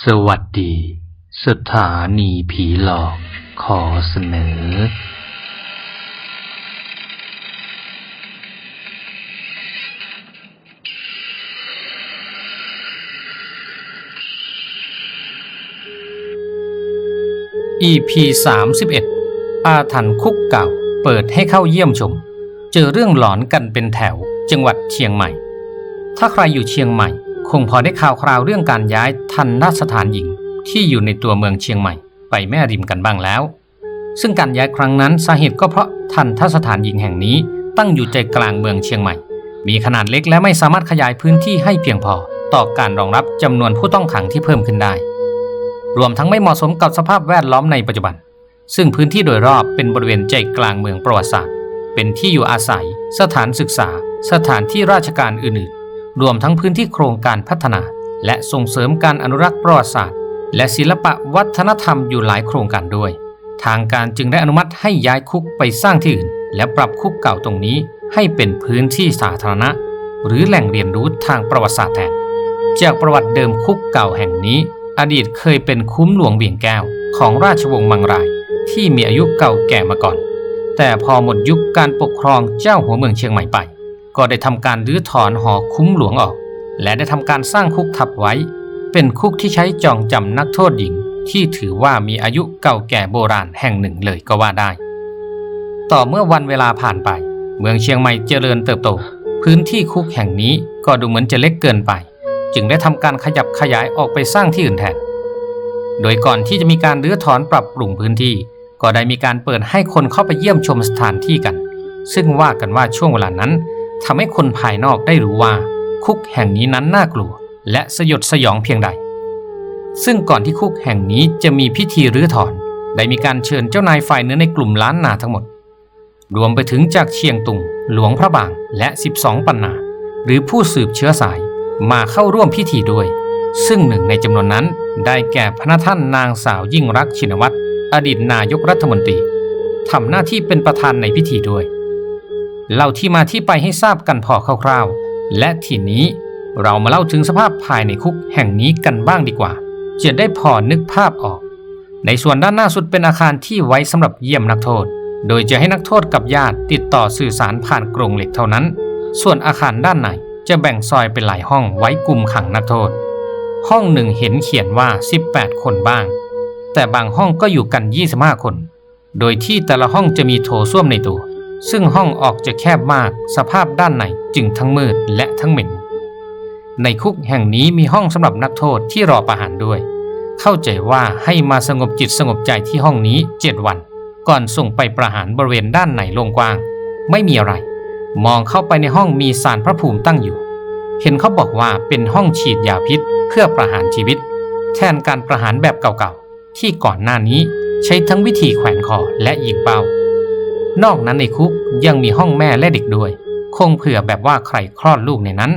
สวัสดี สถานีผีหลอกขอเสนอ EP 31อาถรรพ์คุกเก่า เปิดให้เข้าเยี่ยมชม เจอเรื่องหลอนกันเป็นแถว จังหวัดเชียงใหม่ ถ้าใครอยู่เชียงใหม่ คงพอได้ข่าวคราวเรื่องการย้ายทันนสถานหญิงที่อยู่ในตัวเมืองเชียงใหม่ ไปแม่ริมกันบ้างแล้ว ซึ่งการย้ายครั้งนั้นสาเหตุก็เพราะทันทสถานหญิงแห่งนี้ตั้งอยู่ใจกลางเมืองเชียงใหม่ มีขนาดเล็กและไม่สามารถขยายพื้นที่ให้เพียงพอต่อการรองรับจำนวนผู้ต้องขังที่เพิ่มขึ้นได้ รวมทั้งไม่เหมาะสมกับสภาพแวดล้อมในปัจจุบัน ซึ่งพื้นที่โดยรอบเป็นบริเวณใจกลางเมืองประวัติศาสตร์ เป็นที่อยู่อาศัย สถานศึกษา สถานที่ราชการอื่นๆ รวมทั้งพื้นที่โครงการพัฒนา และส่งเสริมการอนุรักษ์ประวัติศาสตร์ และศิลปะวัฒนธรรมอยู่หลายโครงการด้วย ทางการจึงได้อนุมัติให้ย้ายคุกไปสร้างที่อื่น และปรับคุกเก่าตรงนี้ให้เป็นพื้นที่สาธารณะ หรือแหล่งเรียนรู้ทางประวัติศาสตร์แทนจากประวัติเดิมคุกเก่าแห่งนี้ อดีตเคยเป็นคุ้มหลวงเวียงแก้ว ของราชวงศ์มังราย ที่มีอายุเก่าแก่มาก่อน แต่พอหมดยุคการปกครองเจ้าหัวเมืองเชียงใหม่ไป ก็ได้ทำการรื้อถอนหอคุ้มหลวงออก และได้ทำการสร้างคุกทับไว้ เป็นคุกที่ใช้จองจำนักโทษหญิง ที่ถือว่ามีอายุเก่าแก่โบราณแห่งหนึ่งเลยก็ว่าได้ ต่อเมื่อวันเวลาผ่านไป เมืองเชียงใหม่เจริญเติบโต พื้นที่คุกแห่งนี้ก็ดูเหมือนจะเล็กเกินไป จึงได้ทำการขยับขยายออกไปสร้างที่อื่นแทน โดยก่อนที่จะมีการรื้อถอนปรับปรุงพื้นที่ ก็ได้มีการเปิดให้คนเข้าไปเยี่ยมชมสถานที่กัน ซึ่งว่ากันว่าช่วงเวลานั้น ทำให้คนภายนอกได้รู้ว่า คุกแห่งนี้นั้นน่ากลัว และสยดสยองเพียงใด ซึ่งก่อนที่คุกแห่งนี้จะมีพิธีรื้อถอน ได้มีการเชิญเจ้านายฝ่ายเนื้อในกลุ่มล้านนาทั้งหมด รวมไปถึงจากเชียงตุง หลวงพระบาง และ 12 ปันนา หรือผู้สืบเชื้อสายมาเข้าร่วมพิธีด้วย ซึ่งหนึ่งในจำนวนนั้นได้แก่พระท่านนางสาวยิ่งรักชินวัตรอดีตนายกรัฐมนตรีทำหน้าที่เป็นประธานในพิธีด้วย เล่าที่มาที่ไปให้ทราบกันพอคร่าวๆ และทีนี้เรามาเล่าถึงสภาพภายในคุกแห่งนี้กันบ้างดีกว่าจะได้พอนึกภาพออก ในส่วนด้านหน้าสุดเป็นอาคารที่ไว้สำหรับเยี่ยมนักโทษ โดยจะให้นักโทษกับญาติติดต่อสื่อสารผ่านกรงเหล็กเท่านั้น ส่วนอาคารด้านในจะแบ่งซอยเป็นหลายห้องไว้กลุ่มขังนักโทษ ห้องหนึ่งเห็นเขียนว่า 18 คนบ้าง แต่บางห้องก็อยู่กัน 25 คน โดยที่แต่ละห้องจะมีโถส้วมในตัว ซึ่งห้องออกจะแคบมากสภาพด้านในจึงทั้งมืดและทั้งเหม็น ในคุกแห่งนี้มีห้องสำหรับนักโทษที่รอประหารด้วย เข้าใจว่าให้มาสงบจิตสงบใจที่ห้องนี้7วัน ก่อนส่งไปประหารบริเวณด้านในโล่งกว้าง ไม่มีอะไร มองเข้าไปในห้องมีสารพระภูมิตั้งอยู่ เห็นเขาบอกว่าเป็นห้องฉีดยาพิษเพื่อประหารชีวิต แทนการประหารแบบเก่าๆที่ก่อนหน้านี้ใช้ทั้งวิธีแขวนคอและยิงเป้า นอกนั้นในคุกยังมีห้องแม่และเด็กด้วย คงเผื่อแบบว่าใครคลอดลูกในนั้น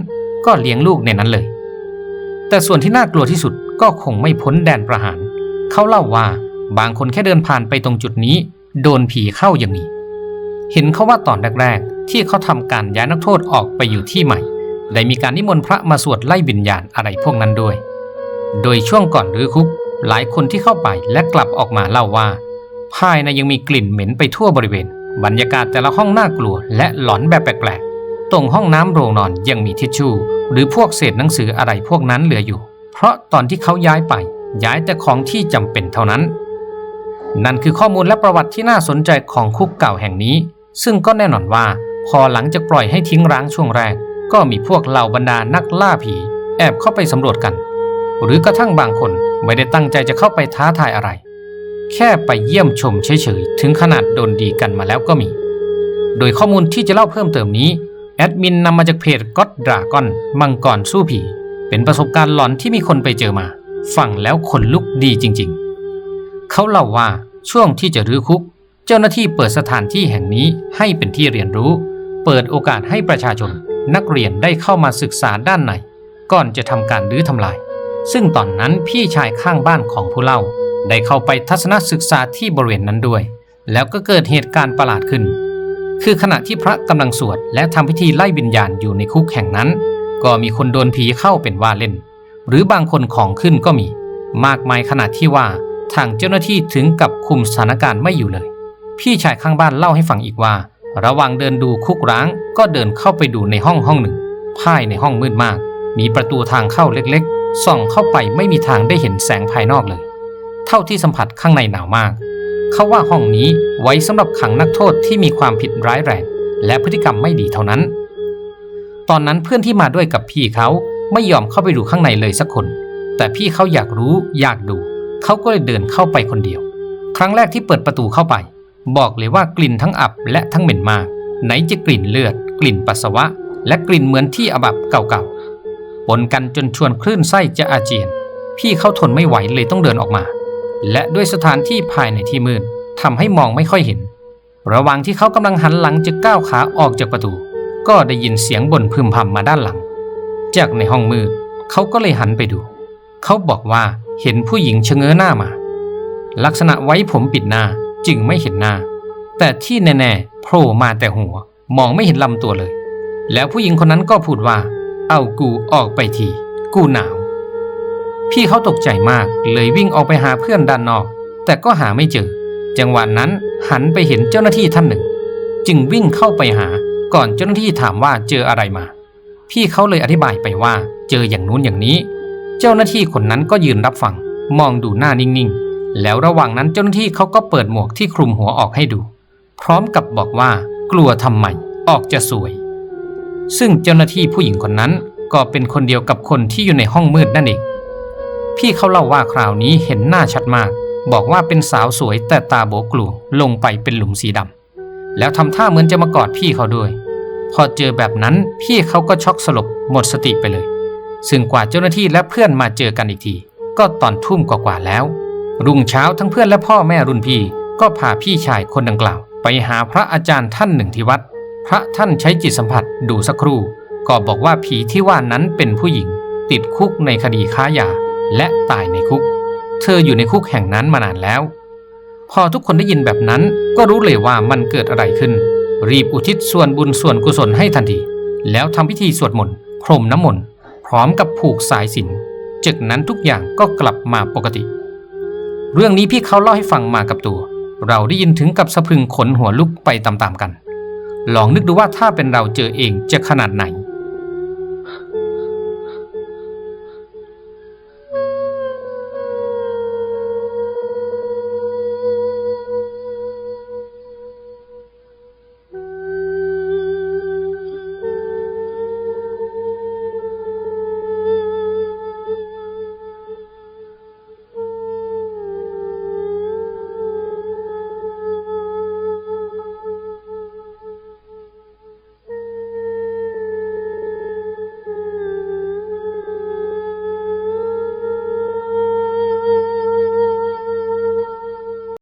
ก็เลี้ยงลูกในนั้นเลย แต่ส่วนที่น่ากลัวที่สุดก็คงไม่พ้นแดนประหาร เขาเล่าว่าบางคนแค่เดินผ่านไปตรงจุดนี้ โดนผีเข้าอย่างนี้ เห็นเขาว่าตอนแรกๆ ที่เขาทำการย้ายนักโทษออกไปอยู่ที่ใหม่ ได้มีการนิมนต์พระมาสวดไล่วิญญาณอะไรพวกนั้นด้วย โดยช่วงก่อนรื้อคุก หลายคนที่เข้าไปและกลับออกมาเล่าว่า ภายในยังมีกลิ่นเหม็นไปทั่วบริเวณ บรรยากาศแต่ละห้องน่ากลัว และหลอนแบบแปลกๆ ตรงห้องน้ำโรงนอนยังมีทิชชู่ หรือพวกเศษหนังสืออะไรพวกนั้นเหลืออยู่ เพราะตอนที่เขาย้ายไป ย้ายแต่ของที่จำเป็นเท่านั้น นั่นคือข้อมูลและประวัติที่น่าสนใจของคุกเก่าแห่งนี้ ซึ่งก็แน่นอนว่า พอหลังจากปล่อยให้ทิ้งร้างช่วงแรก ก็มีพวกเหล่าบรรดานักล่าผี แอบเข้าไปสำรวจกัน หรือกระทั่งบางคนไม่ได้ตั้งใจจะเข้าไปท้าทายอะไร แค่ไปเยี่ยมชมเฉยๆ ถึงขนาดโดนดีกันมาแล้วก็มี โดยข้อมูลที่จะเล่าเพิ่มเติมนี้ แอดมินนำมาจากเพจก็อดดราก้อนมังกรสู้ผี เป็นประสบการณ์หลอนที่มีคนไปเจอมา ฟังแล้วขนลุกดีจริงๆ เขาเล่าว่าช่วงที่จะรื้อคุก เจ้าหน้าที่เปิดสถานที่แห่งนี้ให้เป็นที่เรียนรู้ เปิดโอกาสให้ประชาชน นักเรียนได้เข้ามาศึกษาด้านในก่อนจะทำการรื้อทำลาย ซึ่งตอนนั้นพี่ชายข้างบ้านของผู้เล่า ได้เข้าไปทัศนศึกษาที่บริเวณนั้นด้วย แล้วก็เกิดเหตุการณ์ประหลาดขึ้น คือขณะที่พระกำลังสวดและทำพิธีไล่วิญญาณอยู่ในคุกแห่งนั้น ก็มีคนโดนผีเข้าเป็นว่าเล่น หรือบางคนของขึ้นก็มี มากมายขนาดที่ว่าทางเจ้าหน้าที่ถึงกับคุมสถานการณ์ไม่อยู่เลย พี่ชายข้างบ้านเล่าให้ฟังอีกว่า ระหว่างเดินดูคุกร้าง ก็เดินเข้าไปดูในห้องห้องหนึ่งภายในห้องมืดมาก มีประตูทางเข้าเล็กๆ ส่องเข้าไปไม่มีทางได้เห็นแสงภายนอกเลย เท่าที่สัมผัสข้างในหนาวมาก เขาว่าห้องนี้ไว้สำหรับขังนักโทษที่มีความผิดร้ายแรง และพฤติกรรมไม่ดีเท่านั้น ตอนนั้นเพื่อนที่มาด้วยกับพี่เขาไม่ยอมเข้าไปดูข้างในเลยสักคน แต่พี่เขาอยากรู้อยากดู เขาก็เลยเดินเข้าไปคนเดียว ครั้งแรกที่เปิดประตูเข้าไป บอกเลยว่ากลิ่นทั้งอับและทั้งเหม็นมาก ไหนจะกลิ่นเลือด กลิ่นปัสสาวะ และกลิ่นเหมือนที่อบับเก่าๆปนกันจนชวนคลื่นไส้จะอาเจียน พี่เขาทนไม่ไหวเลยต้องเดินออกมา และด้วยสถานที่ภายในที่มืดทำให้มองไม่ค่อยเห็น ระหว่างที่เขากำลังหันหลังจะก้าวขาออกจากประตู ก็ได้ยินเสียงบ่นพึมพำมาด้านหลัง จากในห้องมืดเขาก็เลยหันไปดู เขาบอกว่าเห็นผู้หญิงชะเง้อหน้ามา ลักษณะไว้ผมปิดหน้าจึงไม่เห็นหน้า แต่ที่แน่ๆโผล่มาแต่หัว มองไม่เห็นลำตัวเลย แล้วผู้หญิงคนนั้นก็พูดว่า เอากูออกไปที กูหนาว พี่เขาตกใจมากเลยวิ่งออกไปหาเพื่อนด้านนอก แต่ก็หาไม่เจอ จังหวะนั้นหันไปเห็นเจ้าหน้าที่ท่านหนึ่ง จึงวิ่งเข้าไปหา ก่อนเจ้าหน้าที่ถามว่าเจออะไรมา พี่เขาเลยอธิบายไปว่า เจออย่างนู้นอย่างนี้ เจ้าหน้าที่คนนั้นก็ยืนรับฟัง มองดูหน้านิ่งๆ แล้วระหว่างนั้นเจ้าหน้าที่เขาก็เปิดหมวกที่คลุมหัวออกให้ดู พร้อมกับบอกว่า กลัวทำไมออกจะสวย ซึ่งเจ้าหน้าที่ผู้หญิงคนนั้นก็เป็นคนเดียวกับคนที่อยู่ในห้องมืดนั่นเอง พี่เขาเล่าว่าคราวนี้เห็นหน้าชัดมาก บอกว่าเป็นสาวสวยแต่ตาโบกลูลงไปเป็นหลุมสีดำแล้วทำท่าเหมือนจะมากอดพี่เขาด้วย พอเจอแบบนั้นพี่เขาก็ช็อกสลบหมดสติไปเลย ซึ่งกว่าเจ้าหน้าที่และเพื่อนมาเจอกันอีกที ก็ตอนทุ่มกว่าแล้ว รุ่งเช้าทั้งเพื่อนและพ่อแม่รุ่นพี่ก็พาพี่ชายคนดังกล่าว ไปหาพระอาจารย์ท่านหนึ่งที่วัด พระท่านใช้จิตสัมผัสดูสักครู่ ก็บอกว่าผีที่ว่านั้นเป็นผู้หญิง ติดคุกในคดีค้ายา และตายในคุก เธออยู่ในคุกแห่งนั้นมานานแล้ว พอทุกคนได้ยินแบบนั้นก็รู้เลยว่ามันเกิดอะไรขึ้น รีบอุทิศส่วนบุญส่วนกุศลให้ทันที แล้วทำพิธีสวดมนต์พรมน้ำมนต์พร้อมกับผูกสายสินจากนั้นทุกอย่างก็กลับมาปกติ เรื่องนี้พี่เขาเล่าให้ฟังมากับตัว เราได้ยินถึงกับสะพึงขนหัวลุกไปตามๆกัน ลองนึกดูว่าถ้าเป็นเราเจอเองจะขนาดไหน